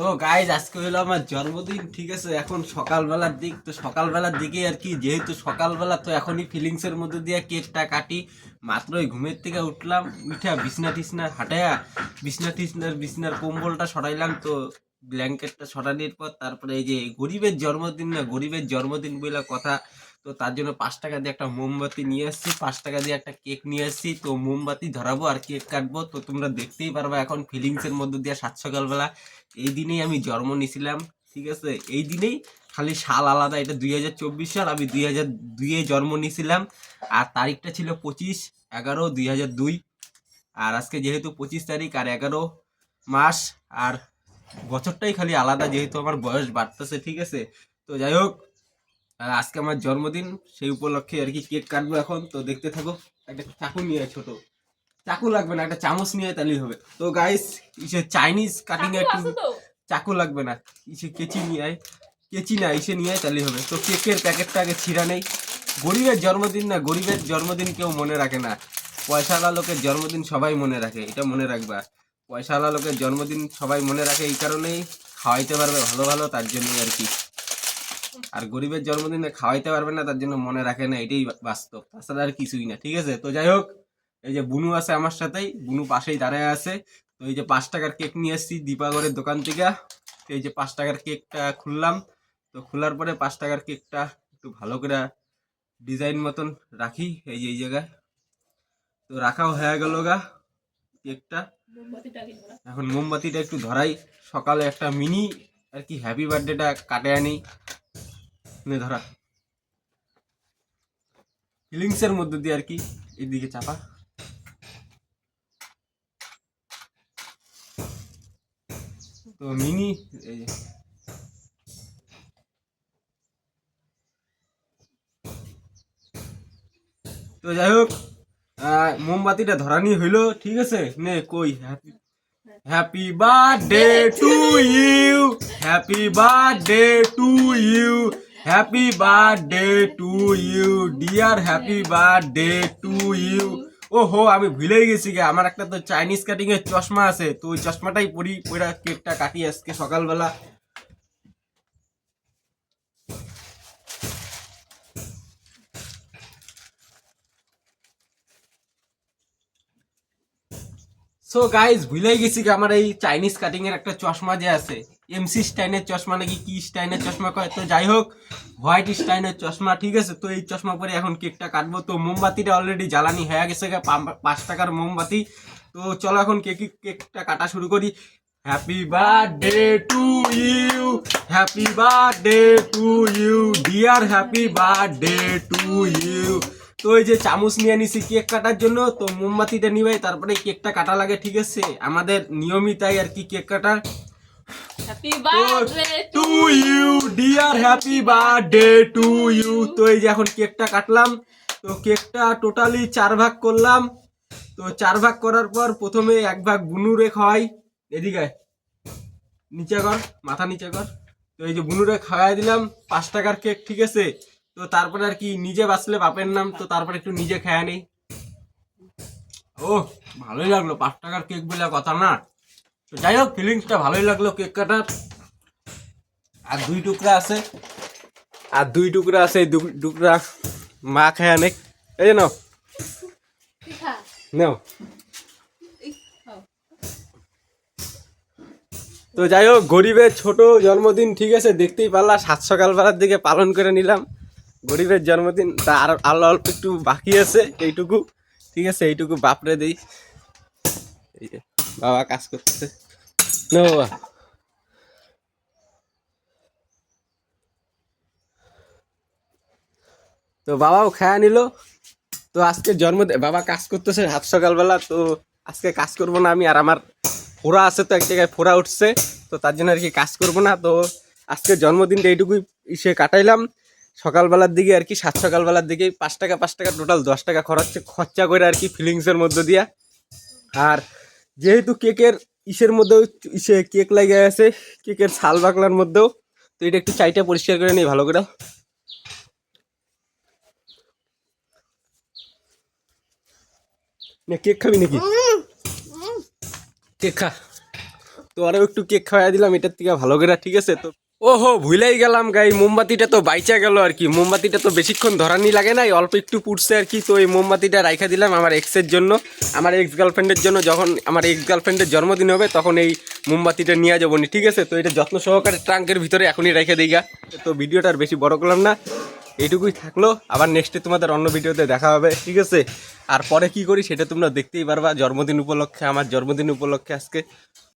তো গাইজ আজকে হলো আমার জন্মদিন, ঠিক আছে? এখন সকালবেলার দিক, তো সকালবেলার দিকে আর কি, যেহেতু সকালবেলা, তো এখনই ফিলিংসের মধ্যে দিয়ে কেকটা কাটি। মাত্রই ঘুমের থেকে উঠলাম, উঠা বিছনা টিছনা হাঁটায়া বিছনা টিছনার, বিছনার কম্বলটা সরাইলাম, তো ব্ল্যাঙ্কেটটা সরানোর পর তারপরে এই যে গরিবের জন্মদিন না, গরিবের জন্মদিন বলে কথা, তো তার জন্য পাঁচ টাকা দিয়ে একটা মোমবাতি নিয়ে আসছি, পাঁচ টাকা দিয়ে একটা কেক নিয়ে আসছি, তো মোমবাতি ধরাবো আর কেক কাটবো, তো তোমরা দেখতেই পারবে এখন ফিলিংসের মধ্যে দিয়ে সাত সকালবেলা এই দিনেই আমি জন্ম নিয়েছিলাম ঠিক আছে? এই দিনেই খালি সাল আলাদা, এটা দুই হাজার চব্বিশ সাল, আমি দুই হাজার দুইয়ে জন্ম নিয়েছিলাম আর তারিখটা ছিল পঁচিশ এগারো দুই হাজার দুই। আর আজকে যেহেতু পঁচিশ তারিখ আর এগারো মাস, আর বছরটাই খালি আলাদা যেহেতু আমার বয়স বাড়তেছে ঠিক আছে? তো যাই হোক আর আজকে আমার জন্মদিন সেই উপলক্ষে আর কি কেক কাটবো এখন। তো দেখতে থাকো একটা চাকু নিয়ে ছোট। চাকু লাগবে না একটা চামচ নিয়ে তাহলেই হবে। তো গাইস ইসে চাইনিজ কাটিং একটু চাকু লাগবে না। ইসে কেচি নিয়ে আয়। কেচি না ইসে নিয়ে আয় তাহলেই হবে। তো কেকের প্যাকেটটা আগে ছিঁড়া নেই। গরিবের জন্মদিন না গরিবের জন্মদিন কেউ মনে রাখে না। পয়সাওয়ালা লোকের জন্মদিন সবাই মনে রাখে এটা মনে রাখবা। পয়সাওয়ালা লোকের জন্মদিন সবাই মনে রাখে এই কারণেই খাওয়াইতে পারবে ভালো ভালো, তার জন্যই আর কি। আর গরিবের জন্মদিনে খাওয়াইতে পারবে না, তার জন্য মনে রাখে না, এটাই বাস্তব। তাছাড়া আর কিছুই না, ঠিক আছে? তো যাই হোক, এই যে বুনু আছে আমার সাথেই, বুনু পাশেই দাঁড়ায় আছে। তো এই যে পাঁচ টাকার কেক নিয়ে এসেছি দীপাগরের দোকান থেকে। তো এই যে পাঁচ টাকার কেকটা খুললাম। তো খোলার পরে পাঁচ টাকার কেকটা একটু ভালো করে ডিজাইন মতন রাখি, এই যে এই জায়গায়। তো রাখাও হয়ে গেল গা কেকটা। এখন মোমবাতিটা একটু ধরাই। সকালে একটা মিনি, আর কি হ্যাপি বার্থডেটা কাটে আনি। ধরা। ফিলিংস এর মধ্যে দিয়ে আর কি এদিকে চাপা। তো মিনি, এই যে। তো যাই হোক মোমবাতিটা ধরানি হইল, ঠিক আছে? নে, কই? Happy happy birthday to you happy birthday to you happy birthday to you dear happy birthday to you ও হো আমি ভুলেই গেছি গে। আমার একটা তো চাইনিজ কাটিং এর চশমা আছে। তো ওই চশমাটাই পরি পরে কেকটা কাটি আজকে সকালবেলা সো গাইজ ভুলেই গেছি আমার এই চাইনিজ কাটিং এর একটা চশমা যে আছে। এমসি স্টাইনের চশমা নাকি কি স্টাইনের চশমা কয়? তো যাই হোক হোয়াইট স্টাইনের চশমা, ঠিক আছে? তো এই চশমা পরে এখন কেকটা কাটবো। তো মোমবাতিটা অলরেডি জ্বালানি হয়ে গেছে পাঁচ টাকার মোমবাতি। তো চলো এখন কেক, কেকটা কাটা শুরু করি। Happy birthday to you happy birthday to you dear happy birthday to you তো এই যে চামচ নিয়ে নিছি কেক কাটার জন্য তো মোমবাতিটা নিবাই তারপরে কেকটা কাটা লাগে ঠিক আছে? আমাদের নিয়মিত তাই আর কি cake cutter. Happy birthday to you dear happy birthday to you তো এই যে এখন কেকটা কাটলাম তো কেকটা টোটালি চার ভাগ করলাম। তো চার ভাগ করার পর প্রথমে এক ভাগ বুনুরে খাওয়াই। এদিকে। নিচে কর মাথা নিচে কর। তো এই যে বুনুরে খাওয়াই দিলাম পাঁচ টাকার কেক ঠিক আছে? তো তারপরে আর কি নিজে বাঁচলে বাপের নাম, তো তারপরে একটু নিজে খায়া নেই। ও, ভালোই লাগল, পাঁচ টাকার কেক বলে কথা না। তো যাই হোক ফিলিংসটা ভালোই লাগল কেক কাটার। আর দুই টুকরা আছে। আর দুই টুকরা আছে টুকরা মা খায় অনেক এই যে নাও। নাও। তো যাই হোক, গরিবের ছোট জন্মদিন ঠিক আছে, দেখতেই পারলা, সাত সকালবেলার দিকে পালন করে নিলাম। গরিবের জন্মদিন তা আর আলো অল্প একটু বাকি আছে এইটুকু। ঠিক আছে এইটুকু বাপরে দিই। এই যে বাবা কাজ করতেছে। না বাবা। তো বাবাও খায়া নিল। তো আজকে জন্মদিন বাবা কাজ করতেছে সাত সকালবেলা তো আজকে কাজ করব না আমি আর আমার ফোড়া আছে তো এক জায়গায় ফোড়া উঠছে তো তার জন্য আর কি কাজ করব না। তো আজকে জন্মদিনটা এইটুকুই ইসে কাটাইলাম। সকালবেলার দিকে আর কি, সাত সকালবেলার দিকে পাঁচ টাকা পাঁচ টাকা টোটাল দশ টাকা খরচ খরচা করে আর কি ফিলিংসের মধ্যে দিয়া। আর যেহেতু কেকের ইসের মধ্যেও ইসে কেক লাগে আছে, কেকের ছাল বাকলার মধ্যেও, তো এটা একটু চাইটা পরিষ্কার করে নিই ভালো করে। কেক খাবি নাকি? কেক খা। তো তোরাও একটু কেক খাওয়াই দিলাম, এটার থেকে ভালো করে, ঠিক আছে? তো ওহো, ভুলেই গেলাম গাই, মোমবাতিটা তো বাইচা গেল আর কি। মোমবাতিটা তো বেশিক্ষণ ধরানি লাগে নাই, অল্প একটু পুড়ছে আর কি। তো এই মোমবাতিটা রাইখা দিলাম আমার এক্সের জন্য। আমার এক্স গার্লফ্রেন্ডের জন্য যখন, আমার এক্স গার্লফ্রেন্ডের জন্মদিন হবে, তখন এই মোমবাতিটা নিয়ে যাব ঠিক আছে? তো এটা যত্ন সহকারে ট্রাঙ্কের ভিতরে এখনই রেখে দিই গা। তো ভিডিওটা আর বেশি বড় করলাম না, এইটুকুই থাকল। আবার নেক্সটে তোমাদের অন্য ভিডিওতে দেখা হবে, ঠিক আছে? আর পরে কি করি সেটা তোমরা দেখতেই পারবা, জন্মদিন উপলক্ষে, আমার জন্মদিন উপলক্ষে আজকে।